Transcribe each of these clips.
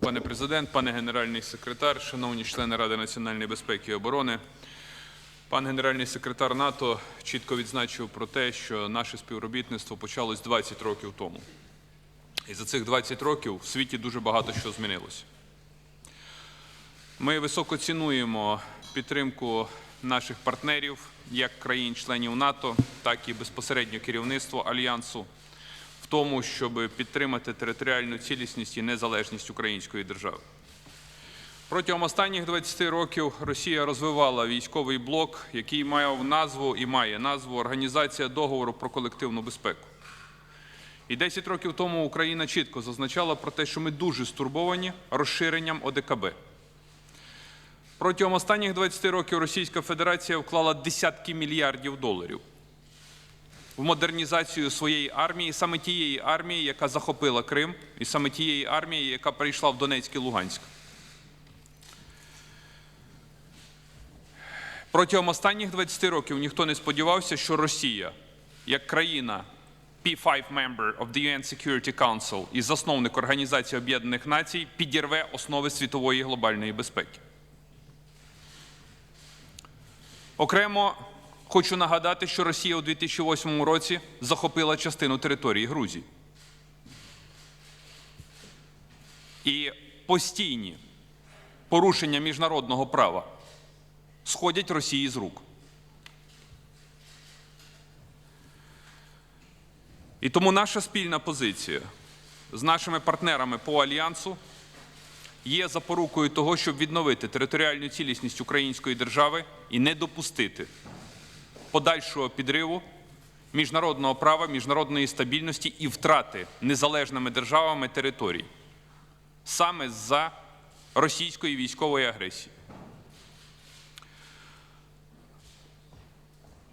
Пане президент, пане генеральний секретар, шановні члени Ради національної безпеки і оборони, пан генеральний секретар НАТО чітко відзначив про те, що наше співробітництво почалось 20 років тому. І за цих 20 років в світі дуже багато що змінилося. Ми високо цінуємо підтримку наших партнерів, як країн-членів НАТО, так і безпосередньо керівництво альянсу тому, щоб підтримати територіальну цілісність і незалежність української держави. Протягом останніх 20 років Росія розвивала військовий блок, який мав назву і має назву Організація договору про колективну безпеку. І 10 років тому Україна чітко зазначала про те, що ми дуже стурбовані розширенням ОДКБ. Протягом останніх 20 років Російська Федерація вклала десятки мільярдів доларів в модернізацію своєї армії, саме тієї армії, яка захопила Крим, і саме тієї армії, яка прийшла в Донецьк і Луганськ. Протягом останніх 20 років ніхто не сподівався, що Росія, як країна P5 member of the UN Security Council і засновник Організації Об'єднаних Націй, підірве основи світової глобальної безпеки. Окремо хочу нагадати, що Росія у 2008 році захопила частину території Грузії. І постійні порушення міжнародного права сходять Росії з рук. І тому наша спільна позиція з нашими партнерами по альянсу є запорукою того, щоб відновити територіальну цілісність української держави і не допустити подальшого підриву міжнародного права, міжнародної стабільності і втрати незалежними державами територій саме за російської військової агресії.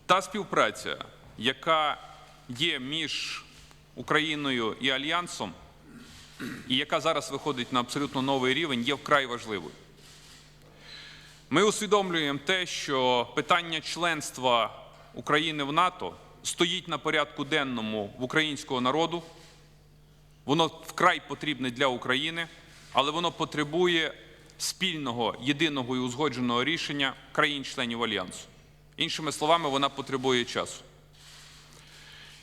Та співпраця, яка є між Україною і Альянсом, і яка зараз виходить на абсолютно новий рівень, є вкрай важливою. Ми усвідомлюємо те, що питання членства України в НАТО стоїть на порядку денному в українського народу. Воно вкрай потрібне для України, але воно потребує спільного, єдиного і узгодженого рішення країн-членів Альянсу. Іншими словами, вона потребує часу.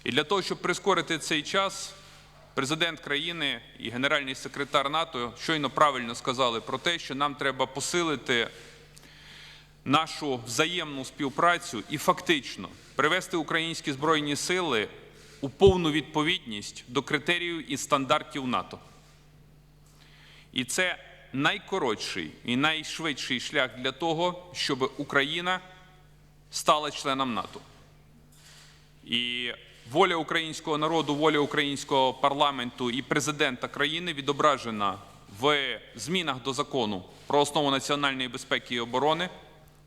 І для того, щоб прискорити цей час, президент країни і генеральний секретар НАТО щойно правильно сказали про те, що нам треба посилити нашу взаємну співпрацю і фактично привести українські збройні сили у повну відповідність до критеріїв і стандартів НАТО. І це найкоротший і найшвидший шлях для того, щоб Україна стала членом НАТО. І воля українського народу, воля українського парламенту і президента країни відображена в змінах до закону про основу національної безпеки і оборони,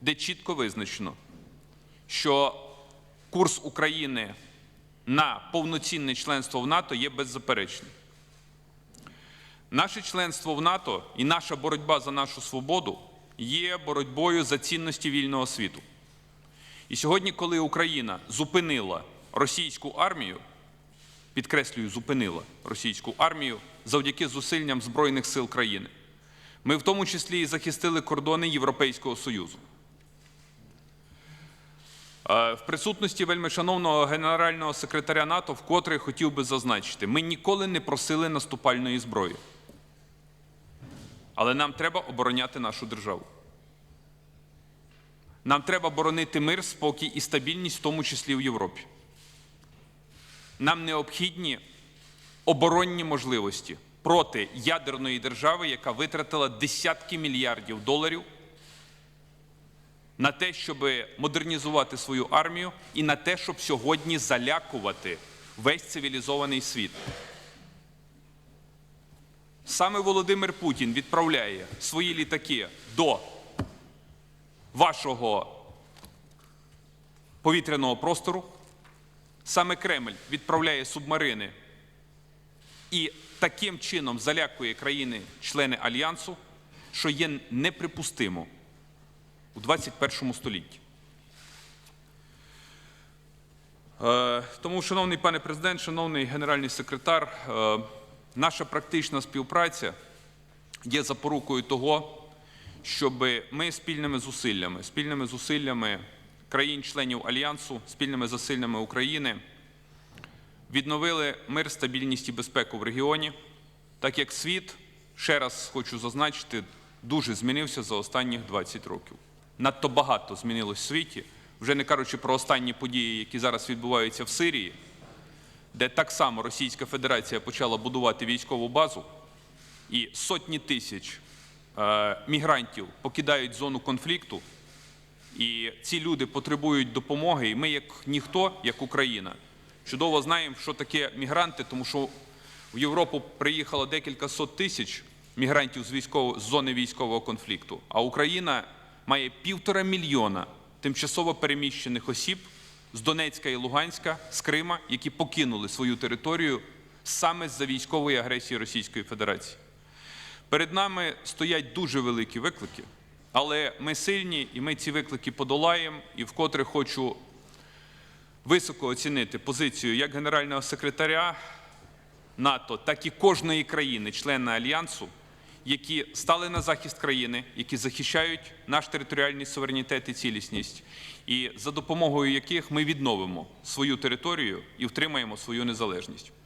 де чітко визначено, що курс України на повноцінне членство в НАТО є беззаперечним. Наше членство в НАТО і наша боротьба за нашу свободу є боротьбою за цінності вільного світу. І сьогодні, коли Україна зупинила російську армію, підкреслюю, зупинила російську армію завдяки зусиллям Збройних сил країни, ми в тому числі і захистили кордони Європейського Союзу. Е, В присутності вельмишановного генерального секретаря НАТО вкотре хотів би зазначити, ми ніколи не просили наступальної зброї. Але нам треба обороняти нашу державу. Нам треба боронити мир, спокій і стабільність, в тому числі в Європі. Нам необхідні оборонні можливості проти ядерної держави, яка витратила десятки мільярдів доларів на те, щоб модернізувати свою армію, і на те, щоб сьогодні залякувати весь цивілізований світ. Саме Володимир Путін відправляє свої літаки до вашого повітряного простору. Саме Кремль відправляє субмарини і таким чином залякує країни-члени Альянсу, що є неприпустимо у 21 столітті. Е, Тому, шановний пане президент, шановний генеральний секретар, е, наша практична співпраця є запорукою того, щоб ми спільними зусиллями, спільними зусиллями країн-членів Альянсу, спільними зусиллями України відновили мир, стабільність і безпеку в регіоні, так як світ, ще раз хочу зазначити, дуже змінився за останніх 20 років. Надто багато змінилось в світі, вже не кажучи про останні події, які зараз відбуваються в Сирії, де так само Російська Федерація почала будувати військову базу, і сотні тисяч е, мігрантів покидають зону конфлікту, і ці люди потребують допомоги. І ми, як ніхто, як Україна, чудово знаємо, що таке мігранти, тому що в Європу приїхало декілька сот тисяч мігрантів з, військово, з зони військового конфлікту. А Україна має півтора мільйона тимчасово переміщених осіб з Донецька і Луганська, з Крима, які покинули свою територію саме з-за військової агресії Російської Федерації. Перед нами стоять дуже великі виклики, але ми сильні і ми ці виклики подолаємо. І вкотре хочу високо оцінити позицію як генерального секретаря НАТО, так і кожної країни, члена альянсу, які стали на захист країни, які захищають наш територіальний суверенітет і цілісність, і за допомогою яких ми відновимо свою територію і втримаємо свою незалежність.